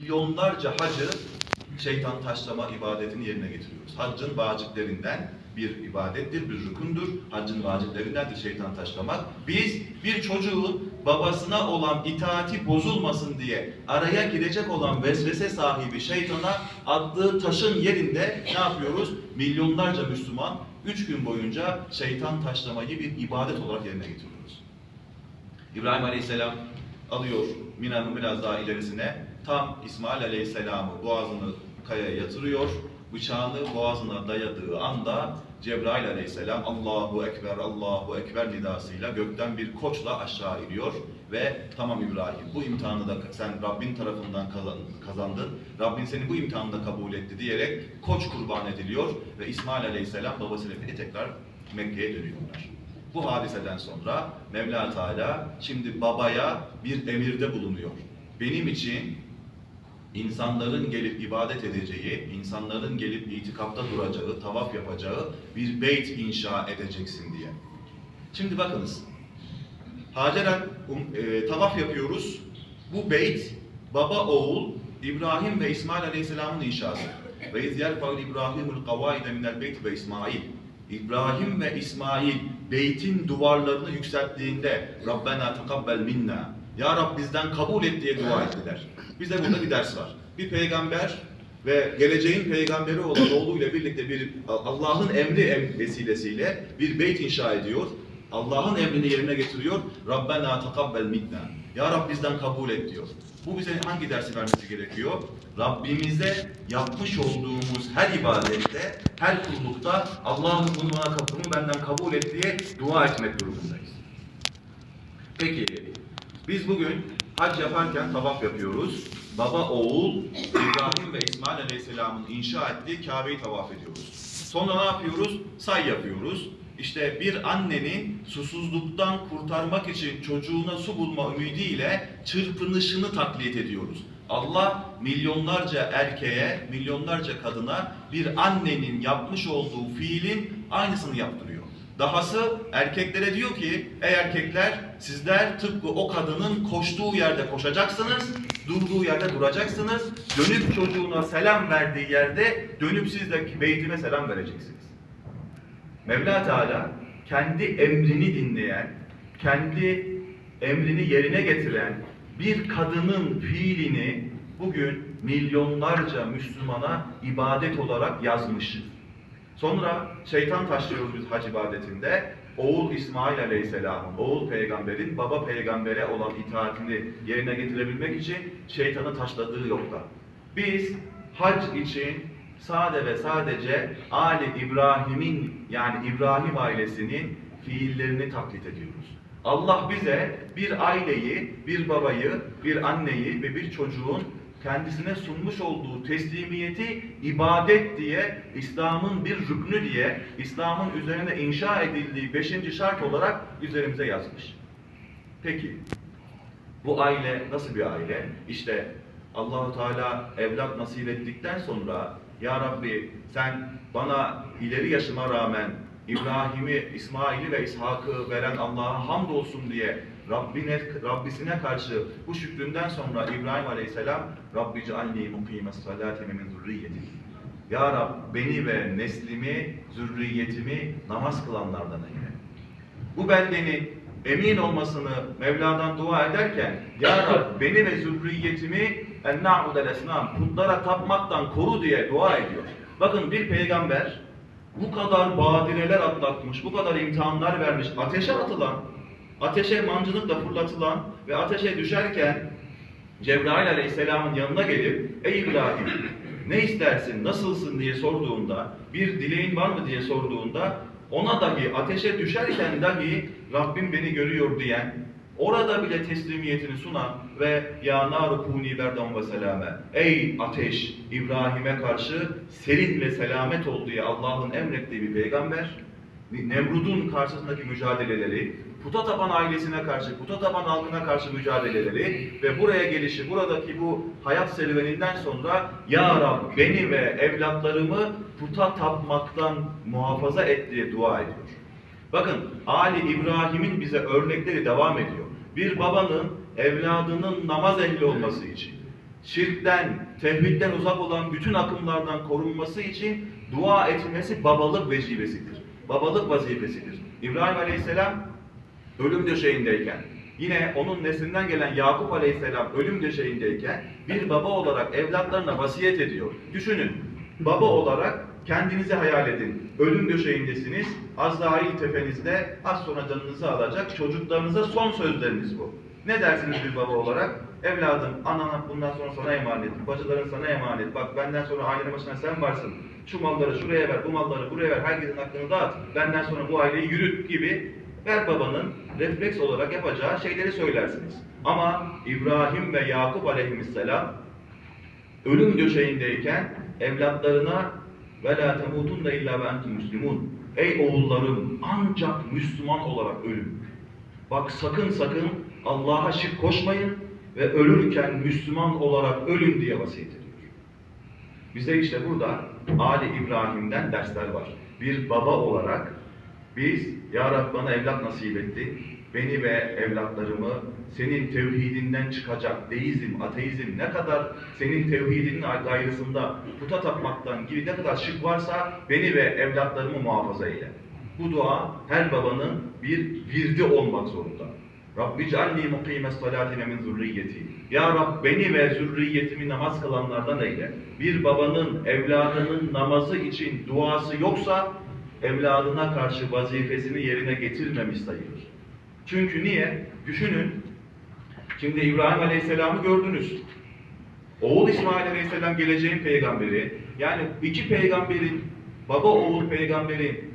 milyonlarca hacı şeytan taşlama ibadetini yerine getiriyoruz. Haccın vaciplerinden bir ibadettir, bir rükundur. Haccın vaciplerindendir şeytan taşlamak. Biz bir çocuğun babasına olan itaati bozulmasın diye araya girecek olan vesvese sahibi şeytana attığı taşın yerinde ne yapıyoruz? Milyonlarca Müslüman üç gün boyunca şeytan taşlamayı bir ibadet olarak yerine getiriyoruz. İbrahim Aleyhisselam alıyor Mina'nın biraz daha ilerisine tam İsmail Aleyhisselam'ı boğazını kayaya yatırıyor. Bıçağını boğazına dayadığı anda Cebrail Aleyhisselam Allahu Ekber, Allahu Ekber nidasıyla gökten bir koçla aşağı iniyor ve tamam İbrahim bu imtihanı da sen Rabbin tarafından kazan- kazandın. Rabbin seni bu imtihanı da kabul etti diyerek koç kurban ediliyor ve İsmail Aleyhisselam babasıyla birlikte tekrar Mekke'ye dönüyorlar. Bu hadiseden sonra Mevla Teala şimdi babaya bir emirde bulunuyor. Benim için insanların gelip ibadet edeceği, insanların gelip itikafta duracağı, tavaf yapacağı bir beyt inşa edeceksin diye. Şimdi bakınız. Hacer um, e, tavaf yapıyoruz. Bu beyt baba oğul İbrahim ve İsmail Aleyhisselam'ın inşası. Ve iz yerfa'u İbrahimul kavaide minel beyt ve İsmail. İbrahim ve İsmail beytin duvarlarını yükselttiğinde Rabbena tekabbel minna. Ya Rab bizden kabul et diye dua ettiler. Bize burada bir ders var. Bir peygamber ve geleceğin peygamberi olan oğluyla birlikte bir Allah'ın emri em vesilesiyle bir beyt inşa ediyor. Allah'ın emrini yerine getiriyor. Rabbena tekabbel minna. Ya Rab bizden kabul et diyor. Bu bize hangi dersi vermesi gerekiyor? Rabbimize yapmış olduğumuz her ibadette, her kullukta Allah'ım bunu bana kapımı benden kabul et diye dua etmek durumundayız. Peki, biz bugün hac yaparken tavaf yapıyoruz. Baba, oğul, İbrahim ve İsmail Aleyhisselam'ın inşa ettiği Kabe'yi tavaf ediyoruz. Sonra ne yapıyoruz? Say yapıyoruz. İşte bir annenin susuzluktan kurtarmak için çocuğuna su bulma ümidiyle çırpınışını taklit ediyoruz. Allah milyonlarca erkeğe, milyonlarca kadına bir annenin yapmış olduğu fiilin aynısını yaptırıyor. Dahası erkeklere diyor ki, ey erkekler sizler tıpkı o kadının koştuğu yerde koşacaksınız, durduğu yerde duracaksınız, dönüp çocuğuna selam verdiği yerde dönüp siz de beytime selam vereceksiniz. Mevla Teala kendi emrini dinleyen, kendi emrini yerine getiren bir kadının fiilini bugün milyonlarca Müslümana ibadet olarak yazmış. Sonra şeytan taşlıyoruz biz hac ibadetinde. Oğul İsmail Aleyhisselam'ın, oğul peygamberin baba peygambere olan itaatini yerine getirebilmek için şeytanı taşladığı yokta. Biz hac için sade ve sadece Ali İbrahim'in yani İbrahim ailesinin fiillerini taklit ediyoruz. Allah bize bir aileyi, bir babayı, bir anneyi ve bir çocuğun kendisine sunmuş olduğu teslimiyeti ibadet diye, İslam'ın bir rüknü diye, İslam'ın üzerine inşa edildiği beşinci şart olarak üzerimize yazmış. Peki, bu aile nasıl bir aile? İşte Allahu Teala evlat nasip ettikten sonra ya Rabbi sen bana ileri yaşıma rağmen İbrahim'i, İsmail'i ve İshak'ı veren Allah'a hamdolsun diye Rabbine, Rabbisine karşı bu şükründen sonra İbrahim Aleyhisselam Rabbi cealni mukimes salati min zürriyeti. Ya Rab beni ve neslimi, zürriyetimi namaz kılanlardan eyle. Bu bendenin emin olmasını Mevla'dan dua ederken Ya Rab beni ve zürriyetimi en esnam putlara tapmaktan koru diye dua ediyor. Bakın bir peygamber bu kadar badireler atlatmış, bu kadar imtihanlar vermiş, ateşe atılan, ateşe mancınıkla fırlatılan ve ateşe düşerken Cebrail aleyhisselamın yanına gelip ey İbrahim ne istersin, nasılsın diye sorduğunda, bir dileğin var mı diye sorduğunda ona dahi ateşe düşerken dahi Rabbim beni görüyor diyen, orada bile teslimiyetini sunan ve ya naru kuni berdan ve selame ey ateş İbrahim'e karşı serin ve selamet ol diye Allah'ın emrettiği bir peygamber Nemrud'un karşısındaki mücadeleleri, puta tapan ailesine karşı, puta tapan halkına karşı mücadeleleri ve buraya gelişi, buradaki bu hayat serüveninden sonra Ya Rab beni ve evlatlarımı puta tapmaktan muhafaza et diye dua ediyor. Bakın Ali İbrahim'in bize örnekleri devam ediyor. Bir babanın evladının namaz ehli olması için, şirkten, tevhidden uzak olan bütün akımlardan korunması için dua etmesi babalık vecibesidir. Babalık vazifesidir. İbrahim Aleyhisselam ölüm döşeğindeyken, yine onun neslinden gelen Yakup Aleyhisselam ölüm döşeğindeyken bir baba olarak evlatlarına vasiyet ediyor. Düşünün, baba olarak kendinizi hayal edin. Ölüm döşeğindesiniz, Azrail tepenizde az sonra canınızı alacak. Çocuklarınıza son sözleriniz bu. Ne dersiniz bir baba olarak? Evladım, anan bundan sonra sana emanet, bacıların sana emanet. Bak benden sonra ailenin başına sen varsın. Şu malları şuraya ver, bu malları buraya ver, herkesin aklını dağıt. Benden sonra bu aileyi yürüt gibi her babanın refleks olarak yapacağı şeyleri söylersiniz. Ama İbrahim ve Yakup aleyhisselam ölüm döşeğindeyken evlatlarına ve la temutunne illa ve entum müslimun. Ey oğullarım ancak Müslüman olarak ölün. Bak sakın sakın Allah'a şirk koşmayın ve ölürken Müslüman olarak ölün diye vasiyet ediyor. Bize işte burada Ali İbrahim'den dersler var. Bir baba olarak biz Ya Rab bana evlat nasip etti. Beni ve evlatlarımı senin tevhidinden çıkacak deizm, ateizm ne kadar senin tevhidinin gayrısında puta tapmaktan gibi ne kadar şık varsa beni ve evlatlarımı muhafaza eyle. Bu dua her babanın bir virdi olmak zorunda. Rabbi cealni mukime salatine min zürriyeti. Ya Rab beni ve zürriyetimi namaz kılanlardan eyle. Bir babanın evladının namazı için duası yoksa evladına karşı vazifesini yerine getirmemiş sayılır. Çünkü niye? Düşünün. Şimdi İbrahim Aleyhisselam'ı gördünüz. Oğul İsmail Aleyhisselam geleceğin peygamberi. Yani iki peygamberin, baba oğul peygamberin